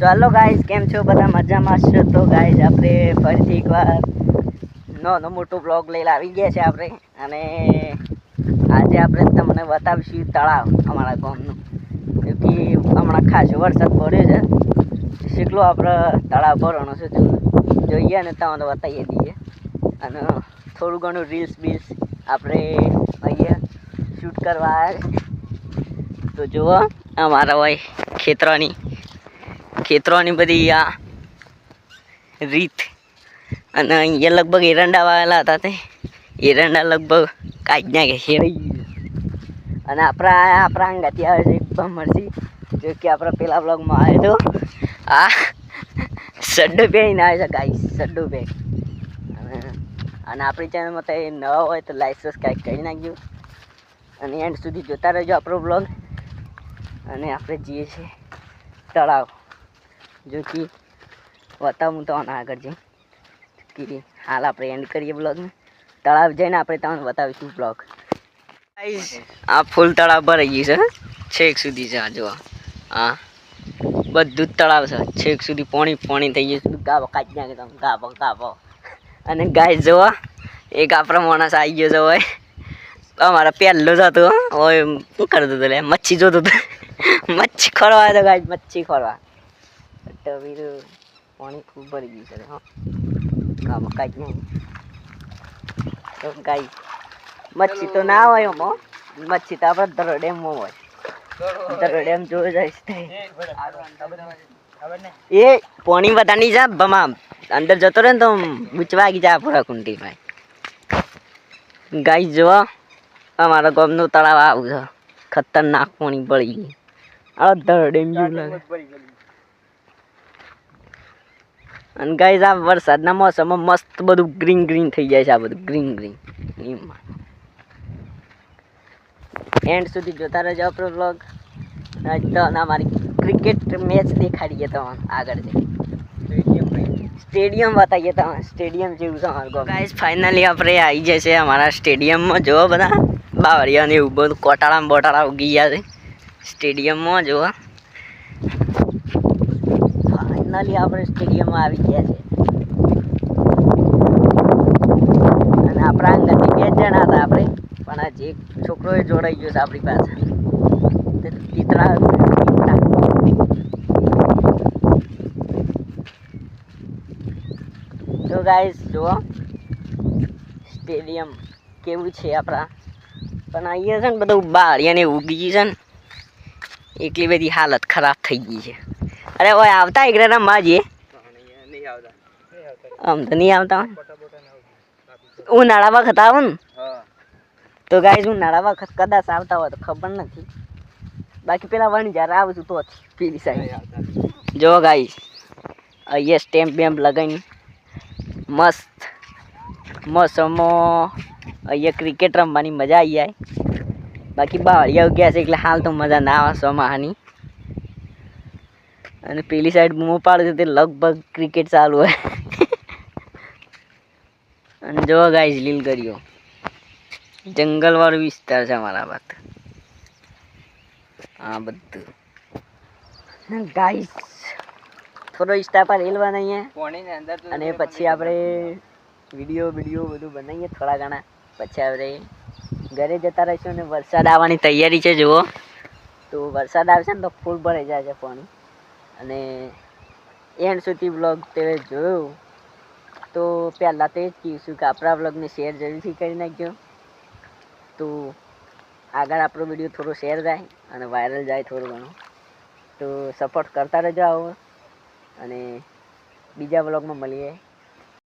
ચાલો ગાઈઝ કેમ છો? બધા મજામાં છો? તો ગાઈઝ આપણે ફરીથી એકવાર નાનો મોટો બ્લોગ લઈને આવી ગયા છે આપણે. અને આજે આપણે તમને બતાવીશું તળાવ અમારા ગામનું. કે હમણાં ખાસો વરસાદ પડ્યો છે. શીખલો આપણે તળાવ ભરવાનો છે જોઈએ ને તમને બતાવીએ દઈએ. અને થોડું ઘણું રીલ્સ બીલ્સ આપણે અહીંયા શૂટ કરવા આવ્યા તો જુઓ, અમારા હોય ખેતરોની. ખેતરોની બધી આ રીત. અને અહીંયા લગભગ એરંડા વાવેલા હતા તે. એરંડા લગભગ કાંઈ ના ગયું. અને આપણા આપણા અંગાથી આવે છે એકદમ ભમરસી જો કે આપણા પેલા બ્લોગમાં આવ્યો તો. આ સડ્ડો પહેરીને આવે છે ગાઈસ સડ્ડો પહે અને આપણી ચેનલમાં તો એ નવા હોય તો લાઈક સબસ્ક્રાઈબ કરી નાખજો. અને એન્ડ સુધી જોતા રહેજો આપણો બ્લોગ અને આપણે જઈએ છીએ તળાવ. જો કે બતાવું તો આગળ જઈ કે હાલ આપણે એન્ડ કરીએ બ્લોગને તળાવ જઈને આપણે તમને બતાવીશું બ્લોગ આ ફૂલ તળાવ ભરાઈ ગયું છે છેક સુધી છે આ જુઓ હા. બધું જ તળાવ છે. છેક સુધી પાણી પાણી થઈ ગયું છે. ગાબો કાઢી નાખે તમે. ગાબો ગાબો. અને ગાય જોવા, એક આપણો માણસ આવી ગયો છે હોય અમારા પહેલો જ હતો હોય શું કરતો હતો લે? મચ્છી જોતો હતો. મચ્છી ખોરવા તો ગાય મચ્છી ખોરવા. બીજું પાણી ખૂબ ભરી ગયું છે હા. ગાભો કાઢી નાખે તો ગાય મચ્છી તો ના હોય એમાં મચ્છી તો આપણે ધરો ડેમમાં હોય. ધરો ડેમ જોઈ જઈશ એ પોણી બધાની જા બમા અંદર જતો રહે ને તો ગુચવા વાગી જાય પૂરા કુંડી ભાઈ ગાય જોવા અમારા ગામનું તળાવ આવું છે. ખતરનાક પાણી પડી ગયું. આ ધરો ડેમ જેવું લાગે. અને ગાઈઝ આ વરસાદના મોસમમાં મસ્ત બધું ગ્રીન ગ્રીન થઈ જાય છે આ બધું. ગ્રીન ગ્રીન એન્ડ સુધી જોતા રહેજો આપણો આજ તો ના મારી ક્રિકેટ મેચ દેખાડીએ તમને આગળ જઈ સ્ટેડિયમ બતાવીએ તમે સ્ટેડિયમ જેવું છે અમારું ગાઈઝ ફાઇનલી આપણે આવી જાય છે અમારા સ્ટેડિયમમાં જુઓ બધા. બાવળિયા ને એવું બધું. કોટાળા બોટાળા ઉગી ગયા છે. સ્ટેડિયમમાં જુઓ. ફાઇનલી આપણે સ્ટેડિયમમાં આવી ગયા છે. અને આપણા અંગતથી બે જણા હતા આપણે, પણ આજે એક છોકરો એ જોડાઈ ગયો છે આપણી પાસે. તીતરા. તો ગાઈસ જુઓ. સ્ટેડિયમ કેવું છે આપણા? પણ અહીંયા છે ને બધું બાળિયાને ઉગી છે ને, એટલી બધી હાલત ખરાબ થઈ ગઈ છે. અરે ઓય, આવતા એકરે રમવા જઈએ આમ તો નહીં આવતા ઉનાળા વખત આવું ને? તો ગાય ઉનાળા વખત કદાચ આવતા હોય તો ખબર નથી. બાકી પેલા વણ જ્યારે આવું તો પીલી સાઈડ જો ગાઈઝ અહીંયા સ્ટેમ્પ બેમ્પ લગાવીને મસ્ત મોસમો અહીંયા ક્રિકેટ રમવાની મજા આવી જાય. બાકી બાવળિયા ગયા છે એટલે હાલ તો મજા ના આવે, સોમાહાની. અને પેલી સાઈડ બૂમો પાડે તે લગભગ ક્રિકેટ ચાલુ હોય. અને જો ગાઈઝ લીલ કર્યો જંગલવાળો વિસ્તાર છે અમારા વાત આ બધું. ગાઈસ થોડો ઇન્સ્ટા પર રીલ બનાવીએ. અને પછી આપણે વીડિયો વીડિયો બધું બનાવીએ થોડા ઘણા. પછી આપણે ઘરે જતા રહીશું અને વરસાદ આવવાની તૈયારી છે જુઓ. તો વરસાદ આવશે ને તો ફૂલ ભરાઈ જાય છે પાણી. અને એન્ડ સુધી બ્લોગ તે જોયું. તો પહેલાં તો એ જ કહીશું કે આપણા બ્લોગને શેર જરૂરથી કરી નાખજો. તો આગળ આપણો વીડિયો થોડો શેર જાય અને વાયરલ જાય થોડું ઘણું. તો સપોર્ટ કરતા રહેજો આવો. અને બીજા બ્લોગમાં મળીએ.